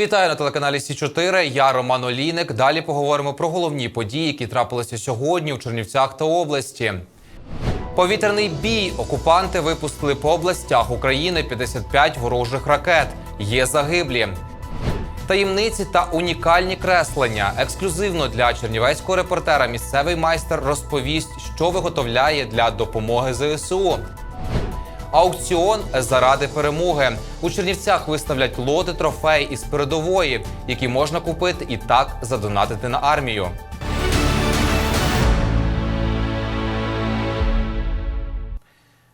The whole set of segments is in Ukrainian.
Вітаю на телеканалі Сі 4 Я Роман Олійник. Далі поговоримо про головні події, які трапилися сьогодні у Чернівцях та області. Повітряний бій. Окупанти випустили по областях України 55 ворожих ракет. Є загиблі. Таємниці та унікальні креслення. Ексклюзивно для чернівецького репортера місцевий майстер розповість, що виготовляє для допомоги ЗСУ. Аукціон заради перемоги у Чернівцях виставлять лоти трофеї із передової, які можна купити і так задонатити на армію.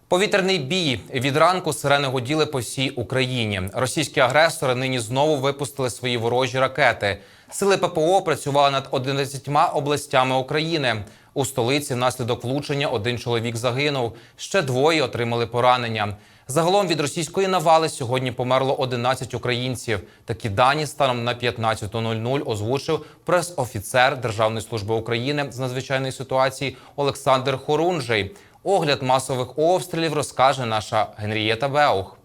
Повітряний бій від ранку сирени гуділи по всій Україні. Російські агресори нині знову випустили свої ворожі ракети. Сили ППО працювали над 11 областями України. У столиці внаслідок влучення один чоловік загинув. Ще двоє отримали поранення. Загалом від російської навали сьогодні померло 11 українців. Такі дані станом на 15.00 озвучив прес-офіцер Державної служби України з надзвичайної ситуації Олександр Хорунжий. Огляд масових обстрілів розкаже наша Генрієта Беух.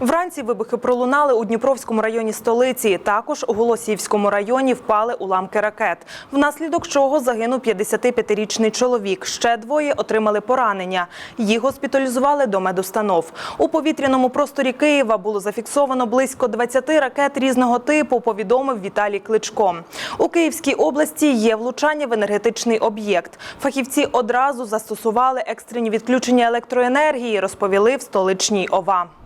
Вранці вибухи пролунали у Дніпровському районі столиці. Також у Голосіївському районі впали уламки ракет, внаслідок чого загинув 55-річний чоловік. Ще двоє отримали поранення. Їх госпіталізували до медустанов. У повітряному просторі Києва було зафіксовано близько 20 ракет різного типу. Повідомив Віталій Кличко. У Київській області є влучання в енергетичний об'єкт. Фахівці одразу застосували екстрені відключення електроенергії. Розповіли в столичній ОВА.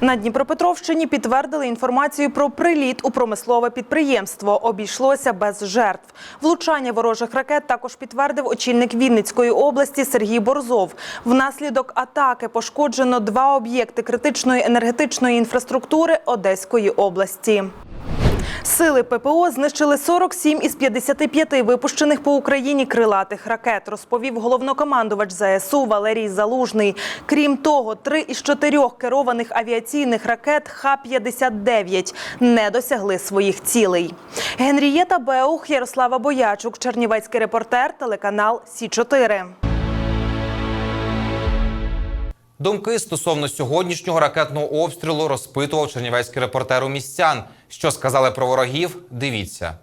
На Дніпропетровщині підтвердили інформацію про приліт у промислове підприємство. Обійшлося без жертв. Влучання ворожих ракет також підтвердив очільник Вінницької області Сергій Борзов. Внаслідок атаки пошкоджено два об'єкти критичної енергетичної інфраструктури Одеської області. Сили ППО знищили 47 із 55 випущених по Україні крилатих ракет, розповів головнокомандувач ЗСУ Валерій Залужний. Крім того, три із чотирьох керованих авіаційних ракет Х-59 не досягли своїх цілей. Генрієта Беух, Ярослава Боячук, Чернівецький репортер, телеканал Сі 4 Думки стосовно сьогоднішнього ракетного обстрілу розпитував чернівецький репортер у містян. Що сказали про ворогів? Дивіться.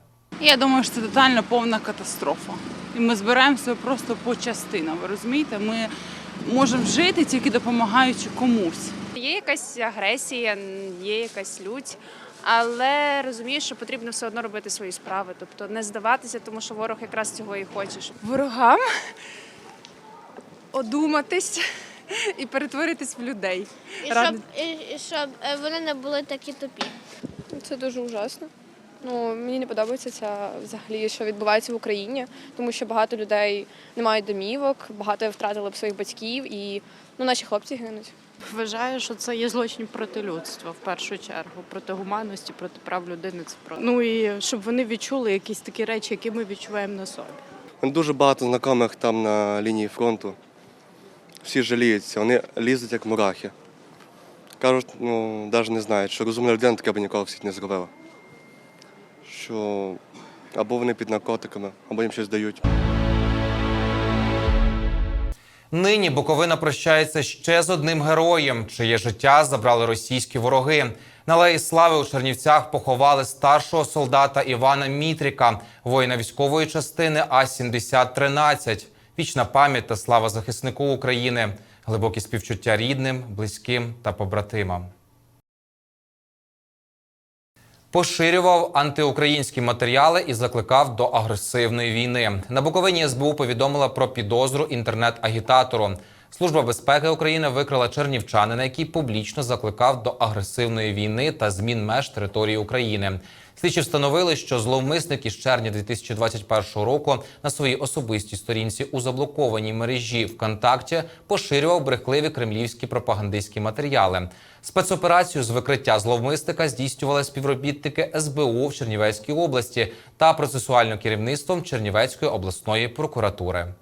Я думаю, що це тотально повна катастрофа. І ми збираємося просто по частинам. Ви розумієте? Ми можемо жити тільки допомагаючи комусь. Є якась агресія, є якась лють, але розумію, що потрібно все одно робити свої справи, тобто не здаватися, тому що ворог якраз цього і хоче. Ворогам одуматись і перетворитись в людей. І щоб, і, і щоб е, вони не були такі тупі. Це дуже ужасно. Ну мені не подобається це взагалі, що відбувається в Україні, тому що багато людей не мають домівок, багато втратили б своїх батьків, і ну наші хлопці гинуть. Вважаю, що це є злочин проти людства в першу чергу, проти гуманності, проти прав людини. Це про ну і щоб вони відчули якісь такі речі, які ми відчуваємо на собі. Дуже багато знайомих там на лінії фронту. Всі жаліються, вони лізуть як мурахи. Кажуть, ну, навіть не знають, що розумна людина таке б ніколи в світі не зробила. Що або вони під наркотиками, або їм щось дають. Нині Буковина прощається ще з одним героєм, чиє життя забрали російські вороги. На Алеї Слави у Чернівцях поховали старшого солдата Івана Мітріка, воїна військової частини А-7013. Вічна пам'ять та слава захиснику України, глибокі співчуття рідним, близьким та побратимам. Поширював антиукраїнські матеріали і закликав до агресивної війни. На Буковині СБУ повідомила про підозру інтернет-агітатору. Служба безпеки України викрила чернівчанина, який публічно закликав до агресивної війни та змін меж території України. Слідчі встановили, що зловмисник із червня 2021 року на своїй особистій сторінці у заблокованій мережі ВКонтакті поширював брехливі кремлівські пропагандистські матеріали. Спецоперацію з викриття зловмисника здійснювали співробітники СБУ в Чернівецькій області та процесуальним керівництвом Чернівецької обласної прокуратури.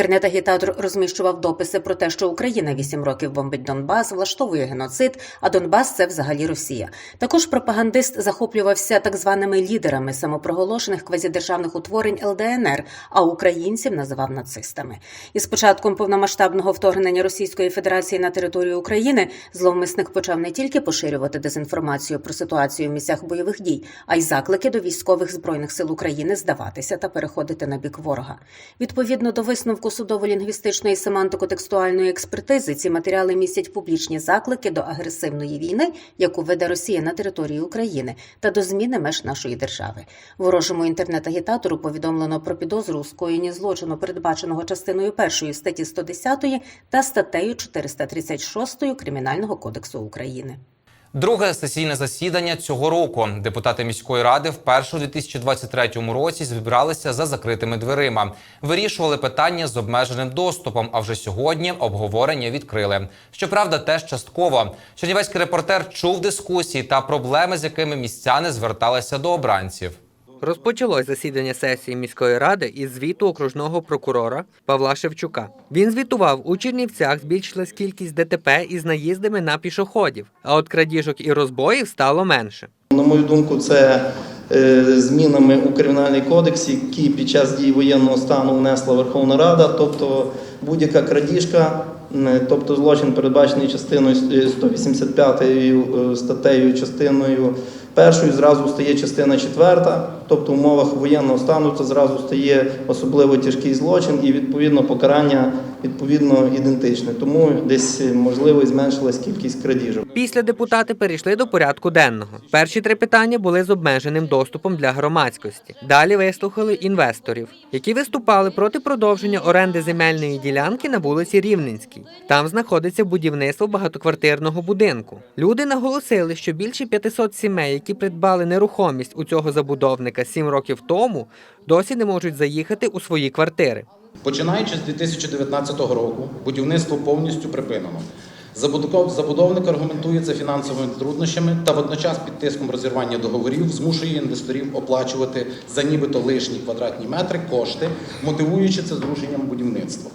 Інтернет-агітатор розміщував дописи про те, що Україна вісім років бомбить Донбас, влаштовує геноцид, а Донбас це взагалі Росія. Також пропагандист захоплювався так званими лідерами самопроголошених квазідержавних утворень ЛДНР, а українців називав нацистами. І з початком повномасштабного вторгнення Російської Федерації на територію України зловмисник почав не тільки поширювати дезінформацію про ситуацію в місцях бойових дій, а й заклики до військових збройних сил України здаватися та переходити на бік ворога. Відповідно до висновку судово-лінгвістичної семантико-текстуальної експертизи, ці матеріали містять публічні заклики до агресивної війни, яку веде Росія на території України, та до зміни меж нашої держави. Ворожому інтернет-агітатору повідомлено про підозру у скоєнні злочину, передбаченого частиною першої статті 110 та статтею 436 Кримінального кодексу України. Друге сесійне засідання цього року. Депутати міської ради вперше у 2023 році зібралися за закритими дверима. Вирішували питання з обмеженим доступом. А вже сьогодні обговорення відкрили. Щоправда, теж частково. Чернівецький репортер чув дискусії та проблеми, з якими містяни зверталися до обранців. Розпочалось засідання сесії міської ради із звіту окружного прокурора Павла Шевчука. Він звітував, у Чернівцях збільшилась кількість ДТП із наїздами на пішоходів, а от крадіжок і розбоїв стало менше. На мою думку, це е, змінами у кримінальний кодекс, які під час дії воєнного стану внесла Верховна Рада, тобто будь-яка крадіжка, тобто злочин передбачений частиною е, 185 е, статтею, частиною першою, зразу стає частина четверта, тобто в умовах воєнного стану це зразу стає особливо тяжкий злочин і відповідно покарання відповідно ідентичне. Тому десь е, можливо і зменшилась кількість крадіжок. Після депутати перейшли до порядку денного. Перші три питання були з обмеженим доступом для громадськості. Далі вислухали інвесторів, які виступали проти продовження оренди земельної ділянки на вулиці Рівненській. Там знаходиться будівництво багатоквартирного будинку. Люди наголосили, що більше 500 сімей, які придбали нерухомість у цього забудовника 7 років тому, досі не можуть заїхати у свої квартири. Починаючи з 2019 року, будівництво повністю припинено. Забудовник аргументує це фінансовими труднощами та водночас під тиском розірвання договорів змушує інвесторів оплачувати за нібито лишні квадратні метри кошти, мотивуючи це зрушенням будівництва.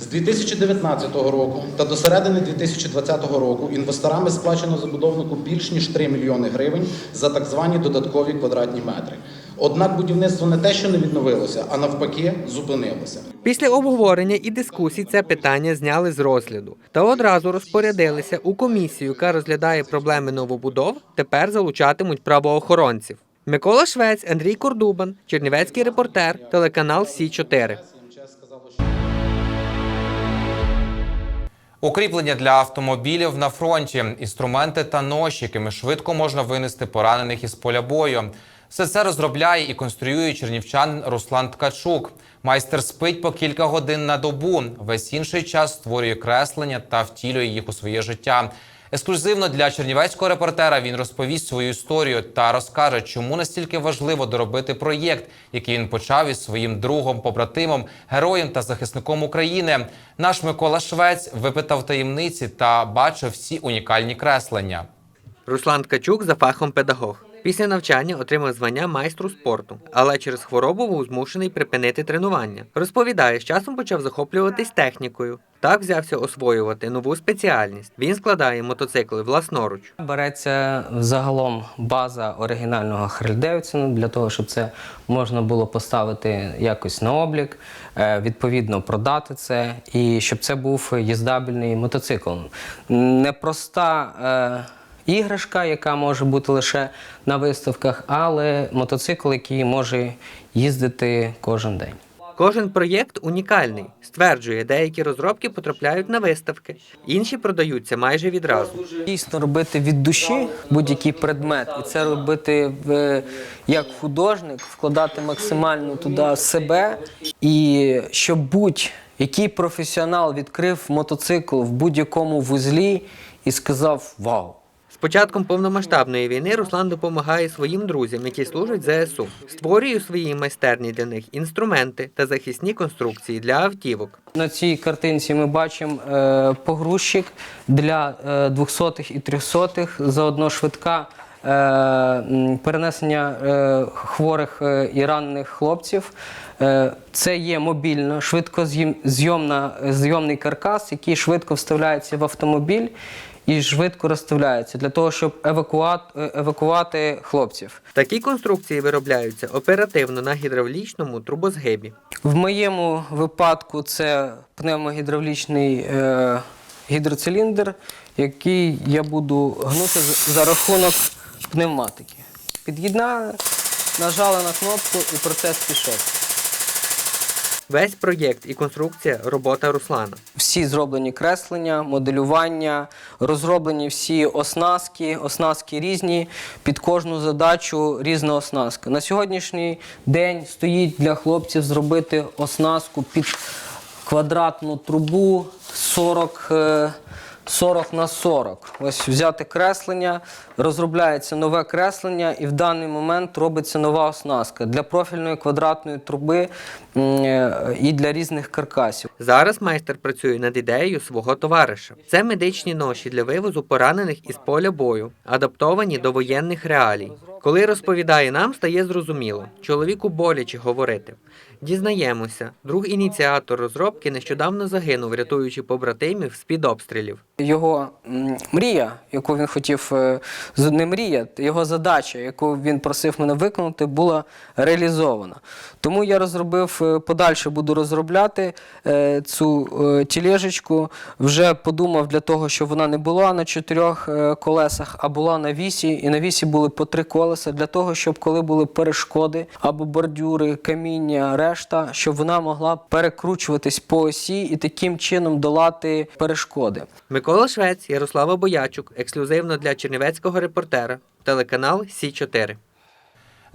З 2019 року та до середини 2020 року інвесторами сплачено забудовнику більш ніж 3 мільйони гривень за так звані додаткові квадратні метри. Однак будівництво не те, що не відновилося, а навпаки, зупинилося. Після обговорення і дискусій це питання зняли з розгляду та одразу розпорядилися у комісію, яка розглядає проблеми новобудов. Тепер залучатимуть правоохоронців. Микола Швець, Андрій Кордубан, Чернівецький репортер, телеканал Сі 4 Укріплення для автомобілів на фронті, інструменти та ноші, якими швидко можна винести поранених із поля бою. Все це розробляє і конструює чернівчан Руслан Ткачук. Майстер спить по кілька годин на добу. Весь інший час створює креслення та втілює їх у своє життя. Ексклюзивно для чернівецького репортера він розповість свою історію та розкаже, чому настільки важливо доробити проєкт, який він почав із своїм другом, побратимом, героєм та захисником України. Наш Микола Швець випитав таємниці та бачив всі унікальні креслення. Руслан Ткачук за фахом педагог. Після навчання отримав звання майстру спорту, але через хворобу був змушений припинити тренування. Розповідає, з часом почав захоплюватись технікою. Так взявся освоювати нову спеціальність. Він складає мотоцикли власноруч. Береться загалом база оригінального Харлі для того, щоб це можна було поставити якось на облік, е, відповідно продати це, і щоб це був їздабельний мотоцикл. Непроста е, іграшка, яка може бути лише на виставках, але мотоцикл, який може їздити кожен день. Кожен проєкт унікальний. Стверджує, деякі розробки потрапляють на виставки, інші продаються майже відразу. Дійсно робити від душі будь-який предмет, і це робити в, як художник, вкладати максимально туди себе, і щоб будь-який професіонал відкрив мотоцикл в будь-якому вузлі і сказав Вау! Початком повномасштабної війни Руслан допомагає своїм друзям, які служать ЗСУ. Створює у своїй майстерні для них інструменти та захисні конструкції для автівок. На цій картинці ми бачимо е, погрузчик для е, 200-х і 300-х, заодно швидка е, перенесення е, хворих е, і ранених хлопців. Е, Це є мобільно, швидкозйомний каркас, який швидко вставляється в автомобіль і швидко розставляється для того, щоб евакуат, е, евакувати хлопців. Такі конструкції виробляються оперативно на гідравлічному трубозгибі. В моєму випадку це пневмогідравлічний е, гідроциліндр, який я буду гнути за рахунок пневматики. Під'єднали, нажали на кнопку і процес пішов. Весь проєкт і конструкція робота Руслана. Всі зроблені креслення, моделювання, розроблені всі оснастки, оснастки різні, під кожну задачу різна оснастка. На сьогоднішній день стоїть для хлопців зробити оснастку під квадратну трубу 40, е, 40 на 40. Ось взяти креслення, розробляється нове креслення, і в даний момент робиться нова оснастка для профільної квадратної труби е, і для різних каркасів. Зараз майстер працює над ідеєю свого товариша. Це медичні ноші для вивозу поранених із поля бою, адаптовані до воєнних реалій. Коли розповідає нам, стає зрозуміло. Чоловіку боляче говорити. Дізнаємося, друг ініціатор розробки нещодавно загинув, рятуючи побратимів з-під обстрілів. Його мрія, яку він хотів, е, не мрія, його задача, яку він просив мене виконати, була реалізована. Тому я розробив е, подальше, буду розробляти е, цю тілежечку. Вже подумав для того, щоб вона не була на чотирьох колесах, а була на вісі. І на вісі були по три колеса для того, щоб коли були перешкоди або бордюри, каміння, решта, щоб вона могла перекручуватись по осі і таким чином долати перешкоди. Микола Швець, Ярослава Боячук, ексклюзивно для чернівецького репортера, телеканал Сі 4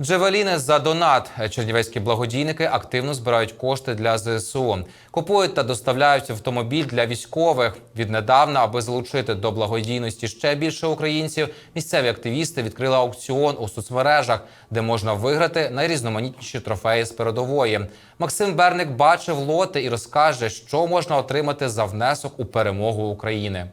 Джевеліни за донат. Чернівецькі благодійники активно збирають кошти для ЗСУ. Купують та доставляють автомобіль для військових. Віднедавна, аби залучити до благодійності ще більше українців, місцеві активісти відкрили аукціон у соцмережах, де можна виграти найрізноманітніші трофеї з передової. Максим Берник бачив лоти і розкаже, що можна отримати за внесок у перемогу України.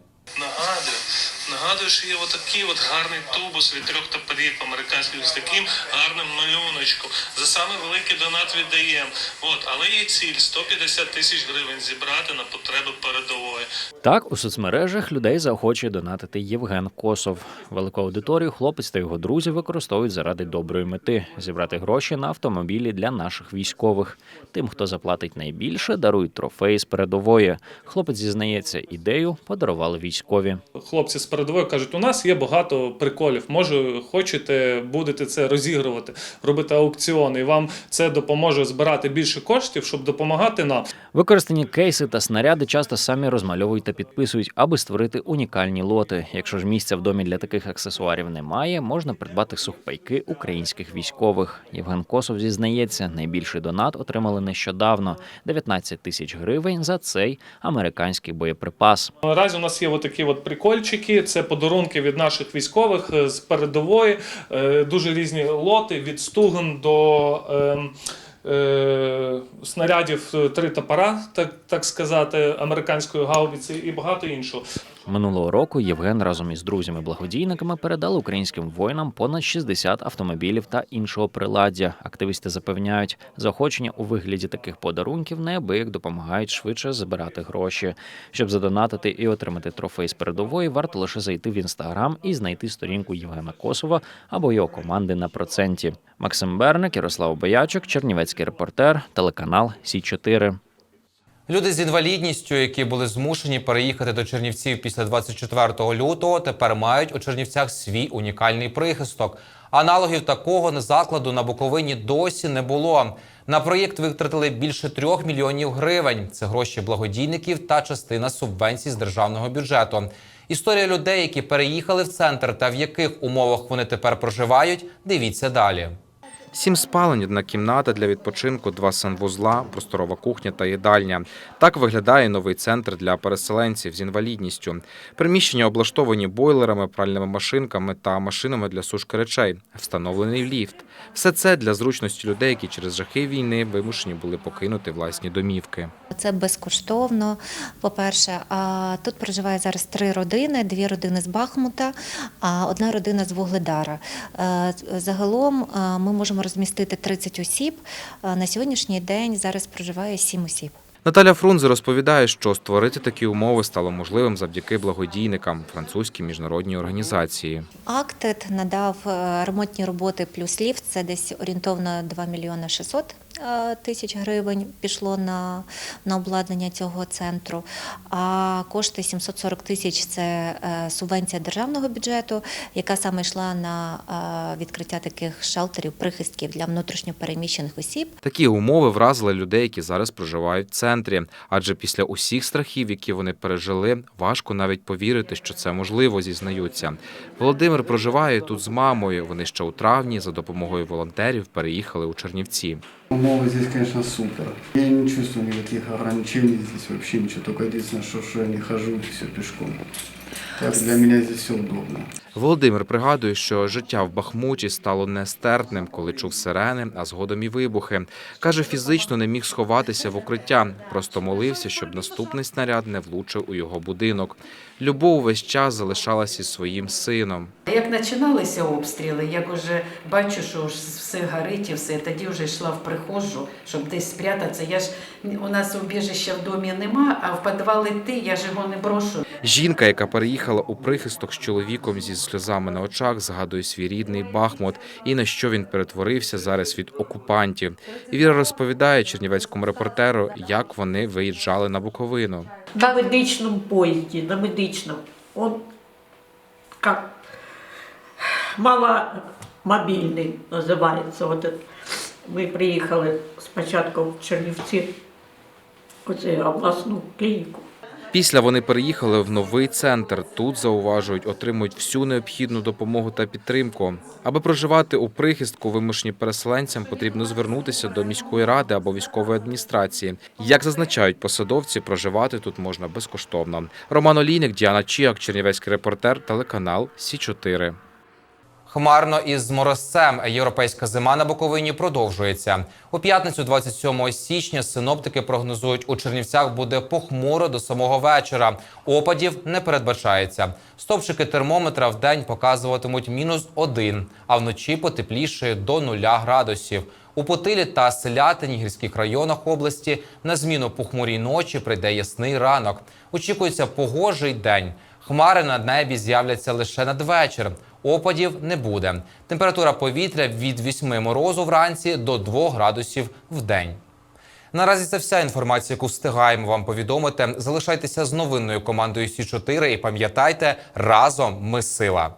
Нагадую, що є отакий от гарний тубус від трьох топорів американських з таким гарним малюночком. За саме великий донат віддаємо. От, але є ціль 150 тисяч гривень зібрати на потреби передової. Так, у соцмережах людей заохочує донатити Євген Косов. Велику аудиторію хлопець та його друзі використовують заради доброї мети зібрати гроші на автомобілі для наших військових. Тим, хто заплатить найбільше, дарують трофеї з передової. Хлопець зізнається, ідею подарували військові. Хлопці з передової кажуть, у нас є багато приколів. Може, хочете, будете це розігрувати, робити аукціони, і вам це допоможе збирати більше коштів, щоб допомагати нам. Використані кейси та снаряди часто самі розмальовують та підписують, аби створити унікальні лоти. Якщо ж місця в домі для таких аксесуарів немає, можна придбати сухпайки українських військових. Євген Косов зізнається, найбільший донат отримали нещодавно 19 тисяч гривень за цей американський боєприпас. Наразі у нас є отакі от прикольчики. Це подарунки від наших військових е, з передової. Е, Дуже різні лоти від стуган до. ем, е, Снарядів три топора, так, так сказати, американської гаубиці і багато іншого. Минулого року Євген разом із друзями-благодійниками передали українським воїнам понад 60 автомобілів та іншого приладдя. Активісти запевняють, заохочення у вигляді таких подарунків неабияк допомагають швидше збирати гроші. Щоб задонатити і отримати трофей з передової, варто лише зайти в інстаграм і знайти сторінку Євгена Косова або його команди на проценті. Максим Берник, Ярослав Боячок, Чернівецький репортер, телеканал Сі 4 Люди з інвалідністю, які були змушені переїхати до Чернівців після 24 лютого, тепер мають у Чернівцях свій унікальний прихисток. Аналогів такого закладу на Буковині досі не було. На проєкт витратили більше трьох мільйонів гривень. Це гроші благодійників та частина субвенцій з державного бюджету. Історія людей, які переїхали в центр та в яких умовах вони тепер проживають, дивіться далі. Сім спалень, одна кімната для відпочинку, два санвузла, просторова кухня та їдальня. Так виглядає новий центр для переселенців з інвалідністю. Приміщення облаштовані бойлерами, пральними машинками та машинами для сушки речей. Встановлений ліфт. Все це для зручності людей, які через жахи війни вимушені були покинути власні домівки. Це безкоштовно. По-перше, тут проживає зараз три родини: дві родини з Бахмута, а одна родина з Вугледара. Е, Загалом е, ми можемо розмістити 30 осіб. Е, На сьогоднішній день зараз проживає 7 осіб. Наталя Фрунзе розповідає, що створити такі умови стало можливим завдяки благодійникам французькій міжнародній організації. Актед надав е, ремонтні роботи плюс ліфт. Це десь орієнтовно 2 мільйони 600 е, тисяч гривень пішло на, на обладнання цього центру. А кошти 740 тисяч це е, субвенція державного бюджету, яка саме йшла на е, відкриття таких шелтерів, прихистків для внутрішньопереміщених осіб. Такі умови вразили людей, які зараз проживають в центрі. Адже після усіх страхів, які вони пережили, важко навіть повірити, що це можливо, зізнаються. Володимир проживає тут з мамою. Вони ще у травні за допомогою волонтерів переїхали у Чернівці. Умовы здесь, конечно, супер. Я не чувствую никаких ограничений здесь вообще ничего. Только единственное, что, что я не хожу все пешком. Так для здесь все удобно. Володимир пригадує, що життя в Бахмуті стало нестерпним, коли чув сирени, а згодом і вибухи. Каже, фізично не міг сховатися в укриття, просто молився, щоб наступний снаряд не влучив у його будинок. Любов увесь час залишалась із своїм сином. Як починалися обстріли, як уже бачу, що ж все горить і все, тоді вже йшла в прихожу, щоб десь спрятатися. Я ж у нас убіжища в домі нема, а в підвал йти я ж його не брошу. Жінка, яка переїхала у прихисток з чоловіком зі сльозами на очах, згадує свій рідний Бахмут і на що він перетворився зараз від окупантів. І Віра розповідає чернівецькому репортеру, як вони виїжджали на Буковину. на медичном поезде, на медичном. Он как маломобильный называется. Вот это. Ми приїхали спочатку в Чернівці, оце обласну клініку. Після вони переїхали в новий центр. Тут зауважують, отримують всю необхідну допомогу та підтримку. Аби проживати у прихистку вимушені переселенцям, потрібно звернутися до міської ради або військової адміністрації. Як зазначають посадовці, проживати тут можна безкоштовно. Роман Олійник, Діана Чіак, Чернівецький репортер, телеканал Сі 4 Хмарно із морозцем європейська зима на Буковині продовжується. У п'ятницю, 27 січня, синоптики прогнозують, у Чернівцях буде похмуро до самого вечора. Опадів не передбачається. Стопчики термометра в день показуватимуть мінус один, а вночі потепліше до нуля градусів. У Потилі та Селятині гірських районах області на зміну похмурій ночі прийде ясний ранок. Очікується погожий день. Хмари на небі з'являться лише надвечір. Опадів не буде. Температура повітря від 8 морозу вранці до 2 градусів в день. Наразі це вся інформація, яку встигаємо вам повідомити. Залишайтеся з новинною командою Сі 4 і пам'ятайте, разом ми сила.